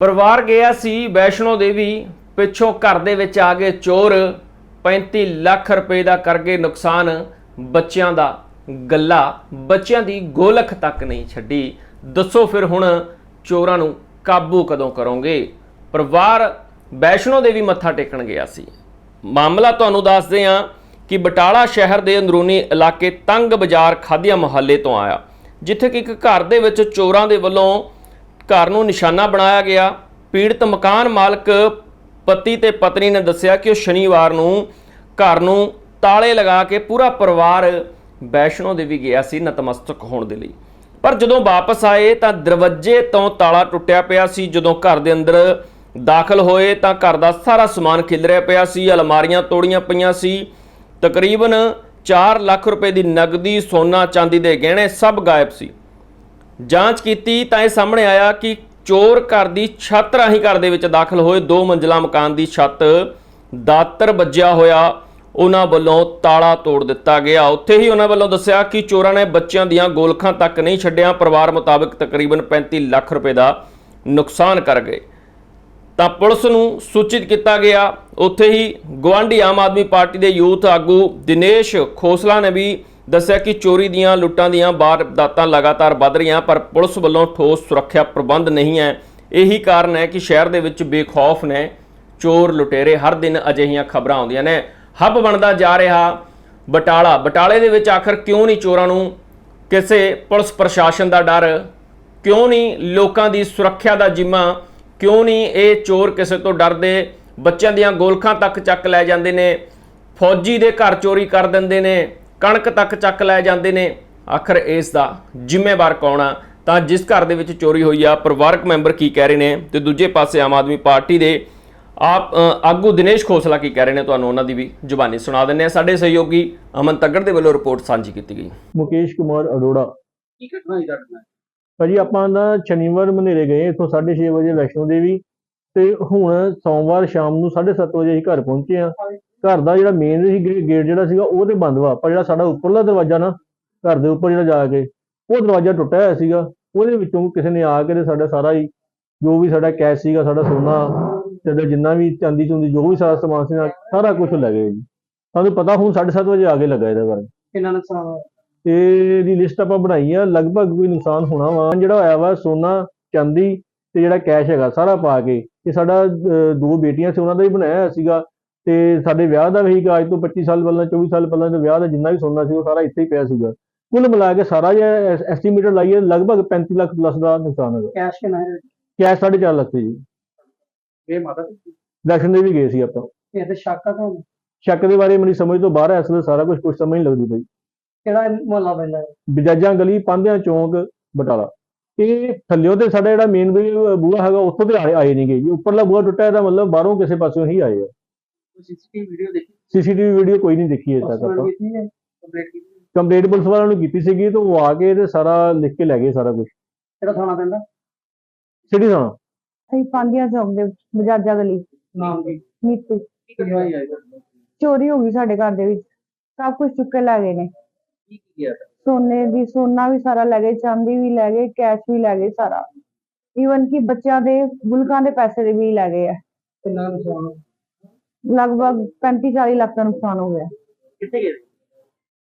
ਪਰਿਵਾਰ ਗਿਆ ਸੀ ਵੈਸ਼ਨੋ ਦੇਵੀ, ਪਿੱਛੋਂ ਘਰ ਦੇ ਵਿੱਚ ਆ ਗਏ ਚੋਰ 35 ਲੱਖ ਰੁਪਏ ਦਾ ਕਰ ਗਏ ਨੁਕਸਾਨ, ਬੱਚਿਆਂ ਦਾ ਗੱਲਾ, ਬੱਚਿਆਂ ਦੀ ਗੋਲਖ ਤੱਕ ਨਹੀਂ ਛੱਡੀ। ਦੱਸੋ ਫਿਰ ਹੁਣ ਚੋਰਾਂ ਨੂੰ ਕਾਬੂ ਕਦੋਂ ਕਰੋਗੇ? ਪਰਿਵਾਰ ਵੈਸ਼ਨੋ ਦੇਵੀ ਮੱਥਾ ਟੇਕਣ ਗਿਆ ਸੀ। ਮਾਮਲਾ ਤੁਹਾਨੂੰ ਦੱਸਦੇ ਹਾਂ ਕਿ ਬਟਾਲਾ ਸ਼ਹਿਰ ਦੇ ਅੰਦਰੂਨੀ ਇਲਾਕੇ ਤੰਗ ਬਾਜ਼ਾਰ ਖਾਦੀਆ ਮੁਹੱਲੇ ਤੋਂ ਆਇਆ, ਜਿੱਥੇ ਕਿ ਇੱਕ ਘਰ ਦੇ ਵਿੱਚ ਚੋਰਾਂ ਦੇ ਵੱਲੋਂ ਘਰ ਨੂੰ ਨਿਸ਼ਾਨਾ ਬਣਾਇਆ ਗਿਆ। ਪੀੜਤ ਮਕਾਨ ਮਾਲਕ ਪਤੀ ਤੇ ਪਤਨੀ ਨੇ ਦੱਸਿਆ ਕਿ ਉਹ ਸ਼ਨੀਵਾਰ ਨੂੰ ਘਰ ਨੂੰ ਤਾਲੇ ਲਗਾ ਕੇ ਪੂਰਾ ਪਰਿਵਾਰ ਵੈਸ਼ਨੋ ਦੇਵੀ ਗਿਆ ਸੀ ਨਤਮਸਤਕ ਹੋਣ ਦੇ ਲਈ। ਪਰ ਜਦੋਂ ਵਾਪਸ ਆਏ ਤਾਂ ਦਰਵਾਜ਼ੇ ਤੋਂ ਤਾਲਾ ਟੁੱਟਿਆ ਪਿਆ ਸੀ। ਜਦੋਂ ਘਰ ਦੇ ਅੰਦਰ ਦਾਖਲ ਹੋਏ ਤਾਂ ਘਰ ਦਾ ਸਾਰਾ ਸਮਾਨ ਖਿਲਰਿਆ ਪਿਆ ਸੀ। ਅਲਮਾਰੀਆਂ ਤੋੜੀਆਂ ਪਈਆਂ ਸੀ। ਤਕਰੀਬਨ 4 ਲੱਖ ਰੁਪਏ ਦੀ ਨਗਦੀ, ਸੋਨਾ, ਚਾਂਦੀ ਦੇ ਗਹਿਣੇ ਸਭ ਗਾਇਬ ਸੀ। ਜਾਂਚ ਕੀਤੀ ਤਾਂ ਇਹ ਸਾਹਮਣੇ ਆਇਆ ਕਿ ਚੋਰ ਘਰ ਦੀ ਛੱਤ ਰਾਹੀਂ ਘਰ ਦੇ ਵਿੱਚ ਦਾਖਲ ਹੋਏ ਦੋ ਮੰਜ਼ਲਾ ਮਕਾਨ ਦੀ ਛੱਤ ਦਾਤਰ ਵੱਜਿਆ ਹੋਇਆ, ਉਹਨਾਂ ਵੱਲੋਂ ਤਾਲਾ ਤੋੜ ਦਿੱਤਾ ਗਿਆ। ਉੱਥੇ ਹੀ ਉਹਨਾਂ ਵੱਲੋਂ ਦੱਸਿਆ ਕਿ ਚੋਰਾਂ ਨੇ ਬੱਚਿਆਂ ਦੀਆਂ ਗੋਲਖਾਂ ਤੱਕ ਨਹੀਂ ਛੱਡਿਆ। ਪਰਿਵਾਰ ਮੁਤਾਬਕ ਤਕਰੀਬਨ 35 ਲੱਖ ਰੁਪਏ ਦਾ ਨੁਕਸਾਨ ਕਰ ਗਏ। ਤਾਂ ਪੁਲਿਸ ਨੂੰ ਸੂਚਿਤ ਕੀਤਾ ਗਿਆ, ਉੱਥੇ ਹੀ ਗਵਾਂਢੀ ਆਮ ਆਦਮੀ ਪਾਰਟੀ ਦੇ ਯੂਥ ਆਗੂ ਦਿਨੇਸ਼ ਖੋਸਲਾ ਨੇ ਵੀ ਦੱਸਿਆ ਕਿ ਚੋਰੀ ਦੀਆਂ ਲੁੱਟਾਂ ਦੀਆਂ ਵਾਰਦਾਤਾਂ ਲਗਾਤਾਰ ਵੱਧ ਰਹੀਆਂ, ਪਰ ਪੁਲਿਸ ਵੱਲੋਂ ਠੋਸ ਸੁਰੱਖਿਆ ਪ੍ਰਬੰਧ ਨਹੀਂ ਹੈ। ਇਹੀ ਕਾਰਨ ਹੈ ਕਿ ਸ਼ਹਿਰ ਦੇ ਵਿੱਚ ਬੇਖੌਫ ਨੇ ਚੋਰ ਲੁਟੇਰੇ ਹਰ ਦਿਨ ਅਜਿਹੀਆਂ ਖਬਰਾਂ ਆਉਂਦੀਆਂ ਨੇ। ਹੱਬ ਬਣਦਾ ਜਾ ਰਿਹਾ ਬਟਾਲਾ। ਬਟਾਲੇ ਦੇ ਵਿੱਚ ਆਖਰ ਕਿਉਂ ਨਹੀਂ ਚੋਰਾਂ ਨੂੰ ਕਿਸੇ ਪੁਲਿਸ ਪ੍ਰਸ਼ਾਸਨ ਦਾ ਡਰ? ਕਿਉਂ ਨਹੀਂ ਲੋਕਾਂ ਦੀ ਸੁਰੱਖਿਆ ਦਾ ਜਿੰਮਾ? ਕਿਉਂ ਨਹੀਂ ਇਹ ਚੋਰ ਕਿਸੇ ਤੋਂ ਡਰਦੇ? ਬੱਚਿਆਂ ਦੀਆਂ ਗੋਲਖਾਂ ਤੱਕ ਚੱਕ ਲੈ ਜਾਂਦੇ ਨੇ। ਫੌਜੀ ਦੇ ਘਰ ਚੋਰੀ ਕਰ ਦਿੰਦੇ ਨੇ। ਕਣਕ ਤੱਕ ਚੱਕ ਲੈ ਜਾਂਦੇ ਨੇ। ਆਖਰ ਇਸ ਦਾ ਜ਼ਿੰਮੇਵਾਰ ਕੌਣ ਆ? ਤਾਂ ਜਿਸ ਘਰ ਦੇ ਵਿੱਚ ਚੋਰੀ ਹੋਈ ਆ ਪਰਿਵਾਰਕ ਮੈਂਬਰ ਕੀ ਕਹਿ ਰਹੇ ਨੇ? ਤੇ ਦੂਜੇ ਪਾਸੇ ਆਮ ਆਦਮੀ ਪਾਰਟੀ ਦੇ ਆਪ ਆਗੂ ਦਿਨੇਸ਼ ਖੋਸਲਾ ਕੀ ਕਹਿ ਰਹੇ ਨੇ? ਤੁਹਾਨੂੰ ਉਹਨਾਂ ਦੀ ਵੀ ਜ਼ੁਬਾਨੀ ਸੁਣਾ ਦਿੰਦੇ ਆ ਸਾਡੇ ਸਹਿਯੋਗੀ ਅਮਨ ਤੱਗੜ ਦੇ ਵੱਲੋਂ ਰਿਪੋਰਟ ਸਾਂਝੀ ਕੀਤੀ ਗਈ। ਮੁਕੇਸ਼ ਕੁਮਾਰ ਅਰੋੜਾ। ਕੀ ਘਟਨਾ ਤੁਹਾਡੇ ਨਾਲ? ਭਾਜੀ ਆਪਾਂ ਨਾ ਸ਼ਨੀਵਾਰ ਮਨੇਰੇ ਗਏ ਇੱਥੋਂ 6:30 ਵਜੇ ਵੈਸ਼ਨੋ ਦੇਵੀ ਤੇ ਹੁਣ ਸੋਮਵਾਰ ਸ਼ਾਮ ਨੂੰ 7:30 ਵਜੇ ਅਸੀਂ ਘਰ ਪਹੁੰਚੇ ਆ ਘਰ ਦਾ ਜਿਹੜਾ ਮੇਨ ਸੀ ਗੇਟ ਜਿਹੜਾ ਸੀਗਾ ਉਹ ਤੇ ਬੰਦ ਵਾ। ਪਰ ਜਿਹੜਾ ਸਾਡਾ ਉੱਪਰਲਾ ਦਰਵਾਜ਼ਾ ਨਾ ਘਰ ਦੇ ਉੱਪਰ ਜਿਹੜਾ ਜਾ ਕੇ ਉਹ ਦਰਵਾਜ਼ਾ ਟੁੱਟਿਆ ਹੋਇਆ ਸੀਗਾ। ਉਹਦੇ ਵਿੱਚੋਂ ਕਿਸੇ ਨੇ ਆ ਕੇ ਤੇ ਸਾਡਾ ਸਾਰਾ ਹੀ ਜੋ ਵੀ ਸਾਡਾ ਕੈਸ਼ ਸੀਗਾ ਸਾਡਾ ਸੋਨਾ ਸਾਡਾ ਜਿੰਨਾ ਵੀ ਚਾਂਦੀ ਚੁੰਦੀ ਜੋ ਵੀ ਸਾਰਾ ਸਮਾਨ ਸੀ ਸਾਰਾ ਕੁਝ ਲੈ ਗਏ ਜੀ। ਸਾਨੂੰ ਪਤਾ ਹੁਣ 7:30 ਵਜੇ ਆ ਕੇ ਲੱਗਾ ਇਹਦਾ ਬਾਰੇ। ਕਿੰਨਾ ਨੁਕਸਾਨ ਹੋਇਆ? ਤੇ ਦੀ ਲਿਸਟ ਆਪਾਂ ਬਣਾਈ ਆ ਲਗਭਗ ਕੋਈ ਨੁਕਸਾਨ ਹੋਣਾ ਵਾ। ਜਿਹੜਾ ਹੋਇਆ ਵਾ ਸੋਨਾ ਚਾਂਦੀ ਤੇ ਜਿਹੜਾ ਕੈਸ਼ ਹੈਗਾ ਸਾਰਾ ਪਾ ਕੇ ਤੇ ਸਾਡਾ ਦੋ ਬੇਟੀਆਂ ਸੀ ਉਹਨਾਂ ਦਾ ਹੀ ਬਣਾਇਆ ਸੀਗਾ। ਤੇ ਸਾਡੇ ਵਿਆਹ ਦਾ ਵੀ ਅੱਜ ਤੋਂ 25 ਸਾਲ ਪਹਿਲਾਂ 24 ਸਾਲ ਪਹਿਲਾਂ ਦੇ ਵਿਆਹ ਦਾ ਜਿੰਨਾ ਵੀ ਸੋਨਾ ਸੀ ਉਹ ਸਾਰਾ ਇੱਥੇ ਹੀ ਪਿਆ ਸੀਗਾ। ਕੁੱਲ ਮਿਲਾ ਕੇ ਸਾਰਾ ਜਿਹੜਾ ਐਸਟੀਮੇਟਡ ਲਾਈਏ ਲਗਭਗ 35 ਲੱਖ ਪਲੱਸ ਦਾ ਨੁਕਸਾਨ ਹੈਗਾ। ਕੈਸ਼ ਕਿੰਨਾ ਹੈ ਕੈਸ਼ 4.5 ਲੱਖ ਸੀ ਜੀ। ਇਹ ਮਾਤਾ। ਇਲੈਕਸ਼ਨ ਦੇ ਵੀ ਗਏ ਸੀ ਆਪਾਂ। ਇਹ ਤੇ ਸ਼ੱਕ ਆ ਤੁਹਾਨੂੰ ਸ਼ੱਕ ਦੇ ਬਾਰੇ ਮੇਰੀ ਸਮਝ ਤੋਂ ਬਾਹਰ ਹੈ ਸਾਰਾ ਕੁਝ ਕੁਝ ਸਮਝ ਨਹੀਂ ਲੱਗਦੀ ਪਈ। ਕਿਹੜਾ ਮੁਹੱਲਾ ਪੈਂਦਾ ਹੈ? ਬਜਾਜਾਂ ਗਲੀ ਪਾਂਧਿਆਂ ਚੌਂਕ ਬਟਾਲਾ। ਇਹ ਥੱਲਿਓ ਤੇ ਸਾਡਾ ਜਿਹੜਾ ਮੇਨ ਬੂਹਾ ਹੈਗਾ ਉੱਥੋਂ ਤੇ ਆਏ ਆਏ ਨਹੀਂਗੇ ਜੀ। ਉੱਪਰਲਾ ਬੂਹਾ ਟੁੱਟਾ ਇਹਦਾ ਮਤਲਬ ਬਾਹਰੋਂ ਕਿਸੇ ਪਾਸਿਓਂ ਹੀ ਆਏ ਆ। C C T V video ਦੇਖੀ? C C T V video ਕੋਈ ਨਹੀਂ ਦੇਖੀ ਅਜੇ ਤੱਕ ਆਪਾਂ। ਕੀਤੀ ਹੈ? ਕੰਪਲੀਟ ਕੀਤੀ ਹੈ। ਕੰਪਲੇਂਟ ਪੁਲਿਸ ਵਾਲਿਆਂ ਨੂੰ ਕੀਤੀ ਸੀਗੀ ਤੇ ਉਹ ਆ ਕੇ ਤੇ ਸਾਰਾ ਲਿਖ ਕੇ ਲੈ ਗਏ ਸਾਰਾ ਕੁਝ ਕਿਹੜਾ ਥਾਣਾ ਪੈਂਦਾ? ਸਿਟੀ ਥਾਣਾ। ਅਸੀਂ ਪਾਂਧੀਆਂ ਚੌਕ ਦੇ ਬਜਾਜਾ ਗਲੀ। ਨਾਮ ਕੀ? ਨੀਤੂ। ਕੀ ਹੈ? ਚੋਰੀ ਹੋ ਗਈ ਸਾਡੇ ਘਰ ਦੇ ਵਿੱਚ। ਸਭ ਕੁਝ ਚੁੱਕ ਕੇ ਲੈ ਗਏ ਨੇ। ਕੀ ਕੀ ਗਿਆ? ਸੋਨੇ ਦੀ ਸੋਨਾ ਵੀ ਸਾਰਾ ਲੈ ਗਏ ਚਾਂਦੀ ਵੀ ਲੈ ਗਏ ਕੈਸ਼ ਵੀ ਲੈ ਗਏ ਸਾਰਾ। ਈਵਨ ਕਿ ਬੱਚਿਆਂ ਦੇ ਗੁਲਕਾਂ ਦੇ ਪੈਸੇ ਦੇ ਵੀ ਲੈ ਗਏ ਆ। ਕਿੰਨਾ ਨੁਕਸਾਨ? ਲਗਭਗ 35 40 ਲੱਖ ਦਾ ਨੁਕਸਾਨ ਹੋ ਗਿਆ। ਕਿੱਥੇ ਗਏ?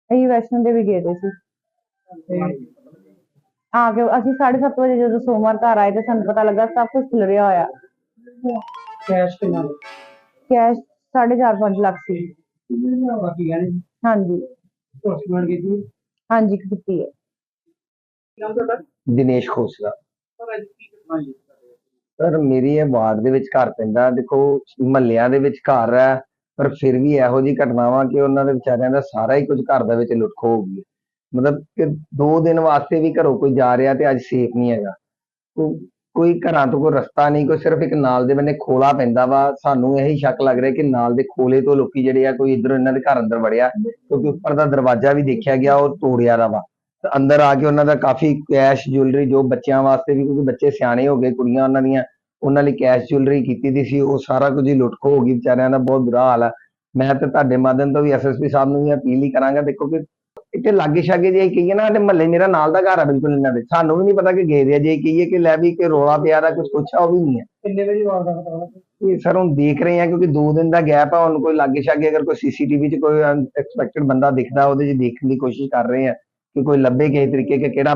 ਅਸੀਂ ਵੈਸ਼ਨੋ ਦੇਵੀ ਗਏ ਦੇ ਸੀ। ਤੇ ਆ ਕੇ ਅਸੀਂ 7:30 ਵਜੇ ਜਦੋਂ ਸੋਮਵਾਰ ਘਰ ਆਏ ਤੇ ਸਾਨੂੰ ਪਤਾ ਲੱਗਾ ਸਭ ਕੁਝ ਖਿਲਰਿਆ ਹੋਇਆ। ਕੈਸ਼ ਕਿੰਨਾ? ਕੈਸ਼ 4.5 5 ਲੱਖ ਸੀ। ਬਾਕੀ ਗਹਿਣੇ ਹਾਂਜੀ। ਪੋਸਟਮੈਂਟ ਕੀਤੀ? ਹਾਂਜੀ ਕੀਤੀ ਹੈ। ਨਾਮ ਤੁਹਾਡਾ? ਦਿਨੇਸ਼ ਖੋਸਲਾ। ਸਰ ਅੱਜ ਕੀ ਘਟਨਾ ਹੋਈ ਹੈ? ਤੁਹਾਡੇ? ਸਰ, ਮੇਰੀ ਇਹ ਵਾਰਡ ਦੇ ਵਿੱਚ ਘਰ ਪੈਂਦਾ, ਦੇਖੋ, ਮਹੱਲਿਆਂ ਦੇ ਵਿੱਚ ਘਰ ਹੈ, ਪਰ ਫਿਰ ਵੀ ਇਹੋ ਜਿਹੀ ਘਟਨਾਵਾਂ ਕਿ ਉਹਨਾਂ ਦੇ ਵਿਚਾਰਿਆਂ ਦਾ ਸਾਰਾ ਹੀ ਕੁਝ ਘਰ ਦੇ ਵਿੱਚ ਲੁੱਟ ਖੋ ਹੋ ਗਈ ਮਤਲਬ ਕਿ ਦੋ ਦਿਨ ਵਾਸਤੇ ਵੀ ਘਰੋਂ ਕੋਈ ਜਾ ਰਿਹਾ ਤੇ ਅੱਜ ਸੇਫ ਨਹੀਂ ਹੈਗਾ। ਕੋਈ ਘਰਾਂ ਤੋਂ ਕੋਈ ਰਸਤਾ ਨਹੀਂ, ਕੋਈ ਸਿਰਫ ਇੱਕ ਨਾਲ ਦੇ ਬੰਨੇ ਖੋਲਾ ਪੈਂਦਾ ਵਾ। ਸਾਨੂੰ ਇਹੀ ਸ਼ੱਕ ਲੱਗ ਰਿਹਾ ਕਿ ਨਾਲ ਦੇ ਖੋਲੇ ਤੋਂ ਲੋਕੀ ਜਿਹੜੇ ਆ, ਕੋਈ ਇਧਰੋਂ ਇਹਨਾਂ ਦੇ ਘਰ ਅੰਦਰ ਵੜਿਆ, ਕਿਉਂਕਿ ਉੱਪਰ ਦਾ ਦਰਵਾਜ਼ਾ ਵੀ ਦੇਖਿਆ ਗਿਆ, ਉਹ ਤੋੜਿਆ ਦਾ ਵਾ। ਅੰਦਰ ਆ ਕੇ ਉਹਨਾਂ ਦਾ ਕਾਫੀ ਕੈਸ਼, ਜੁਐਲਰੀ ਜੋ ਬੱਚਿਆਂ ਵਾਸਤੇ ਵੀ, ਕਿਉਂਕਿ ਬੱਚੇ ਸਿਆਣੇ ਹੋ ਗਏ, ਕੁੜੀਆਂ ਉਹਨਾਂ ਦੀਆਂ ਉਹਨਾਂ ਲਈ ਕੈਸ਼ ਜੁਐਲਰੀ ਕੀਤੀ ਦੀ ਸੀ ਉਹ ਸਾਰਾ ਕੁਝ ਹੀ ਲੁੱਟ ਖੋ ਹੋ ਗਈ ਵਿਚਾਰਿਆਂ ਦਾ ਬਹੁਤ ਬੁਰਾ ਹਾਲ ਹੈ ਮੈਂ ਤੇ ਤੁਹਾਡੇ ਮਾਧਿਅਮ ਤੋਂ ਵੀ ਐਸਐਸਪੀ ਸਾਹਿਬ ਨੂੰ ਵੀ ਅਪੀਲ ਹੀ ਕਰਾਂਗਾ ਦੇਖੋ ਕਿ ਇੱਥੇ ਲਾਗੇ ਛਾਗੇ ਜੇ ਕਹੀਏ ਨਾ ਤੇ ਮਹੱਲੇ ਮੇਰਾ ਨਾਲ ਦਾ ਘਰ ਆ ਬਿਲਕੁਲ ਇਹਨਾਂ ਦੇ। ਸਾਨੂੰ ਵੀ ਨਹੀਂ ਪਤਾ ਕਿ ਗਏ ਦੇ ਆ ਜੇ ਕਹੀਏ ਕਿ ਲੈ ਵੀ ਕਿ ਰੋਲਾ ਪਿਆ ਦਾ ਕੁਝ ਪੁੱਛਾ ਉਹ ਵੀ ਨਹੀਂ ਹੈ ਕਿੰਨੇ ਵਜੇ ਵਾਰਦਾਤ ਇਹ ਸਰ ਹੁਣ ਦੇਖ ਰਹੇ ਆ ਕਿਉਂਕਿ 2 ਦਿਨ ਦਾ ਗੈਪ ਆ ਹੁਣ ਕੋਈ ਲਾਗੇ ਛਾਗੇ ਅਗਰ ਕੋਈ ਸੀਸੀਟੀਵੀ 'ਚ ਕੋਈ ਅਨਐਕਸਪੈਕਟਡ ਬੰਦਾ ਦਿਖਦਾ ਉਹਦੇ 'ਚ ਦੇਖਣ ਦੀ ਕੋਸ਼ਿਸ਼ ਕਰ ਰਹੇ ਆ ਕਿ ਕੋਈ ਲੱਭੇ ਕਿਸੇ ਤਰੀਕੇ ਕਿ ਕਿਹੜਾ